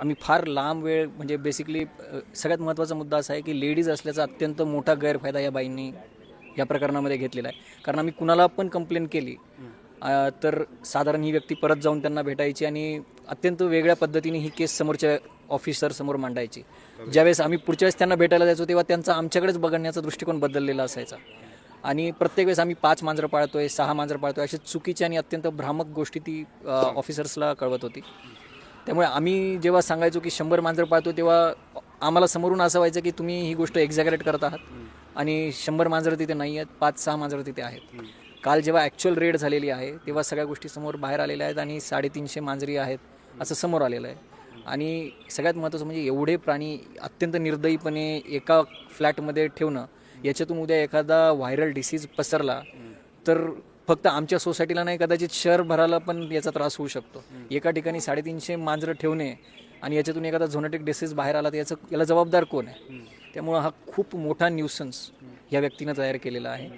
आम्ही फार लांब वेळ म्हणजे बेसिकली सगळ्यात महत्त्वाचा मुद्दा असा आहे की लेडीज असल्याचा अत्यंत मोठा गैरफायदा या बाईंनी या प्रकरणामध्ये घेतलेला आहे. कारण आम्ही कुणाला पण कंप्लेंट केली तर साधारण ही व्यक्ती परत जाऊन त्यांना भेटायची आणि अत्यंत वेगळ्या पद्धतीने ही केस समोरच्या ऑफिसर समोर मांडायची. ज्यावेळेस आम्ही पुढच्या वेळेस त्यांना भेटायला जायचो तेव्हा त्यांचा आमच्याकडेच बघण्याचा दृष्टिकोन बदललेला असायचा. आणि प्रत्येक वेळेस आम्ही पाच मांजरं पाळतोय सहा मांजरं पाळतोय अशा चुकीच्या आणि अत्यंत भ्रामक गोष्टी ती ऑफिसर्सला कळवत होती. त्यामुळे आम्ही जेव्हा सांगायचो की शंभर मांजरं पाळतो तेव्हा आम्हाला समोरून असं व्हायचं की तुम्ही ही गोष्ट एक्झॅगरेट करत आहात. आणि शंभर मांजरं तिथे नाही आहेत पाच सहा मांजरं तिथे आहेत. काल जेव्हा ॲक्च्युअल रेड झालेली आहे तेव्हा सगळ्या गोष्टी समोर बाहेर आलेल्या आहेत आणि साडेतीनशे मांजरी आहेत असं समोर आलेलं आहे. आणि सगळ्यात महत्त्वाचं म्हणजे एवढे प्राणी अत्यंत निर्दयीपणे एका फ्लॅटमध्ये ठेवणं याच्यातून उद्या एखादा व्हायरल डिसीज पसरला तर फक्त आमच्या सोसायटीला नाही कदाचित शहर भराला पण याचा त्रास होऊ शकतो. एका ठिकाणी साडेतीनशे मांजरं ठेवणे आणि याच्यातून एखादा झोनॅटिक डिसीज बाहेर आला तर याचं याला जबाबदार कोण आहे? त्यामुळं हा खूप मोठा न्यूसन्स या व्यक्तीनं तयार केलेला आहे.